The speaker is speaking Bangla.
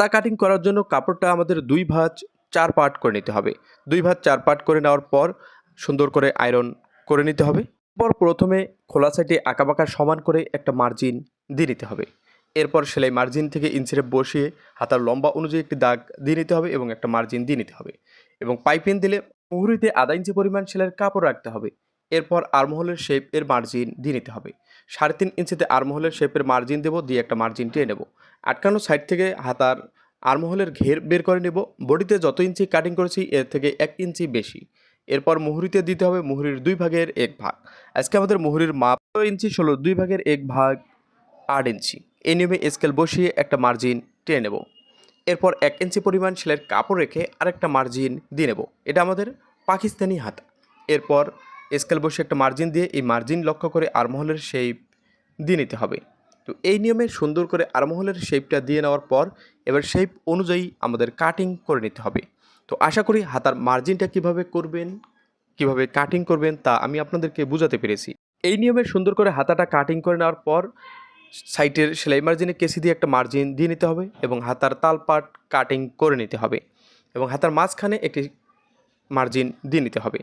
হাতা কাটিং করার জন্য কাপড়টা আমাদের দুই ভাঁজ চার পার্ট করে নিতে হবে। দুই ভাঁজ চার পার্ট করে নেওয়ার পর সুন্দর করে আয়রন করে নিতে হবে। পর প্রথমে খোলা সাইডে আঁকাবাঁকা সমান করে একটা মার্জিন দিয়ে নিতে হবে। এরপর সেলাই মার্জিন থেকে ইঞ্চিরে বসিয়ে হাতার লম্বা অনুযায়ী একটি দাগ দিয়ে নিতে হবে এবং একটা মার্জিন দিয়ে নিতে হবে। এবং পাইপিং দিলে মুহুরিতে আধা ইঞ্চি পরিমাণ সেলাইয়ের কাপড় রাখতে হবে। এরপর আর্মহোলের শেপ এর মার্জিন দিয়ে নিতে হবে। সাড়ে তিন ইঞ্চিতে আর্মহোলের শেপের মার্জিন দেবো, দিয়ে একটা মার্জিন টেনে নেব। আটকানো সাইড থেকে হাতার আর্মহোলের ঘের বের করে নেব। বডিতে যত ইঞ্চি কাটিং করেছি, এর থেকে এক ইঞ্চি বেশি। এরপর মুহুরিতে দিতে হবে মুহুরির দুই ভাগের এক ভাগ। আজকে আমাদের মুহুরির মাপ ইঞ্চি? ষোলো, দুই ভাগের এক ভাগ আট ইঞ্চি। এই নিয়মে স্কেল বসিয়ে একটা মার্জিন টেনে নেব। এরপর এক ইঞ্চি পরিমাণ সেলের কাপড় রেখে আরেকটা মার্জিন দিয়ে নেব। এটা আমাদের পাকিস্তানি হাতা। এরপর স্কেল বসে একটা মার্জিন দিয়ে এই মার্জিন লক্ষ্য করে আরমহলের শেপ দিয়ে নিতে হবে। তো এই নিয়মে সুন্দর করে আরমহলের শেপটা দিয়ে নেওয়ার পর এবার শেপ অনুযায়ী আমাদের কাটিং করে নিতে হবে। তো আশা করি হাতার মার্জিনটা কীভাবে করবেন, কীভাবে কাটিং করবেন তা আমি আপনাদেরকে বোঝাতে পেরেছি। এই নিয়মে সুন্দর করে হাতাটা কাটিং করে নেওয়ার পর সাইটের সেলাই মার্জিনে কেসি দিয়ে একটা মার্জিন দিয়ে নিতে হবে এবং হাতার তাল পাট কাটিং করে নিতে হবে এবং হাতার মাঝখানে একটি মার্জিন দিয়ে নিতে হবে।